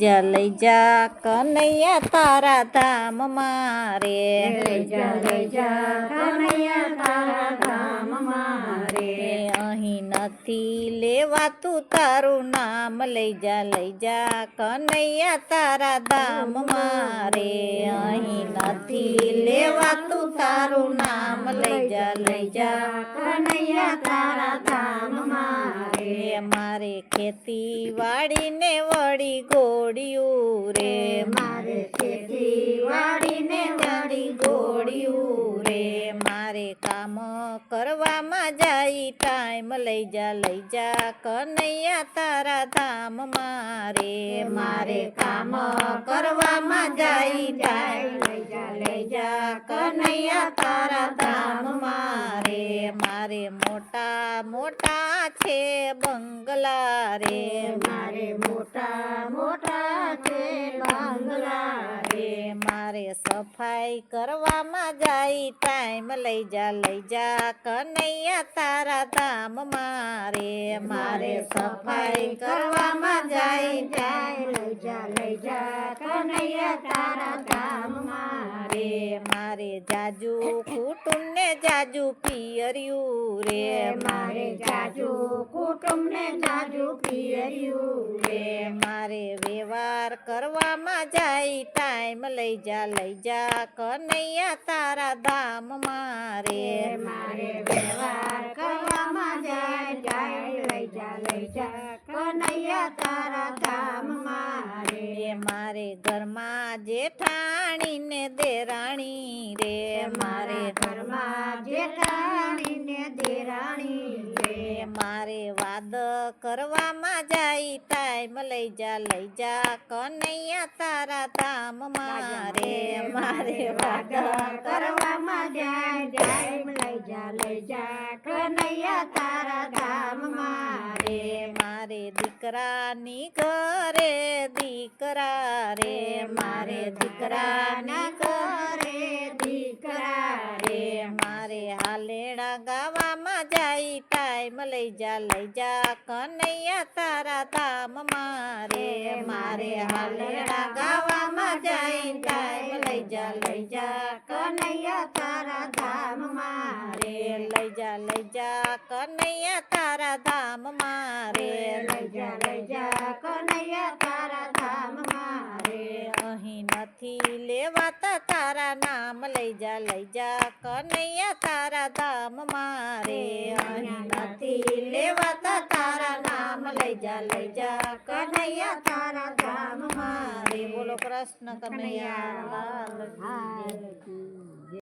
जले जा कनैया तारा धाम मारे जले जा कन्हैया तारा धाम मारे अही नथी लेवा तू तारू नाम ले जा ले जा कन्हैया तारा धाम मारे अही नथी लेवा तू तारू नाम ले जा ले जा कन्हैया तारा મારે ખેતી વાડીને વડી ગોડીયું રે મારે ખેતી વાડીને ડડી ગોડીયું રે મારે કામ કરવા માં જઈ ટાઈમ લઈ જા લઈ જા કનિયા તારા દામ મારે મારે કામ કરવા માં જઈ જાય લઈ જા લઈ જા કનિયા તારા દામ મારે મોટા મોટા છે બંગલા રે મારે મોટા મોટા છે બંગલા રે મારે સફાઈ કરવા માં જાય ટાઈમ લઈ જા લઈ જા કનિયા તારા દામ મારે મારે સફાઈ કરવા માં જાય ટાઈમ લઈ જા લઈ જા કનિયા તારા રે મારે જાજુ કુટુંબ ને જાજુ પિયર્યું રે મારે જાજુ કુટુંબ ને જાજુ પિયર્યું રે મારે વ્યવહાર કરવામાં જાય ટાઈમ લઈ જા લઈ જા કનૈયા તારા ધામ મારે મારે વ્યવહાર કરવામાં જાય જાય લઈ જા લઈ જા કનૈયા તારા મારે ઘરમાં જેઠાણી ને દેરાણી રે મારે ઘરમાં જેઠાણી ને દેરાણી રે મારે વાદ કરવામાં જાય ટાઈમ લઈ જા લઈ જા કનૈયા તારા ધામમાં રે મારે વાદ કરવામાં જાય ટાઈમ લઈ જા લઈ જા કનૈયા તારા ધામમાં રે મારે દીકરાની ઘરે दिकरा रे मारे दिकरा ना करे दिकरा रे मारे हालेड़ा गावा मा जाई टाइम ले जा ले जा कन्हैया तारा धाम मारे मारे हालेड़ा गावा मा जाई टाइम ले जा ले जा कन्हैया तारा धाम मारे ले जा ले जा कन्हैया तारा धाम मारे ले जा ले जा कन्हैया तारा નથી લેવાતા તારા નામ લઈ જા લઈ જા કનૈયા તારા ધામ મારે નથી લેવાતા તારા નામ લઈ જા લઈ જા કનૈયા તારા ધામ મારે બોલો કૃષ્ણ કનૈયા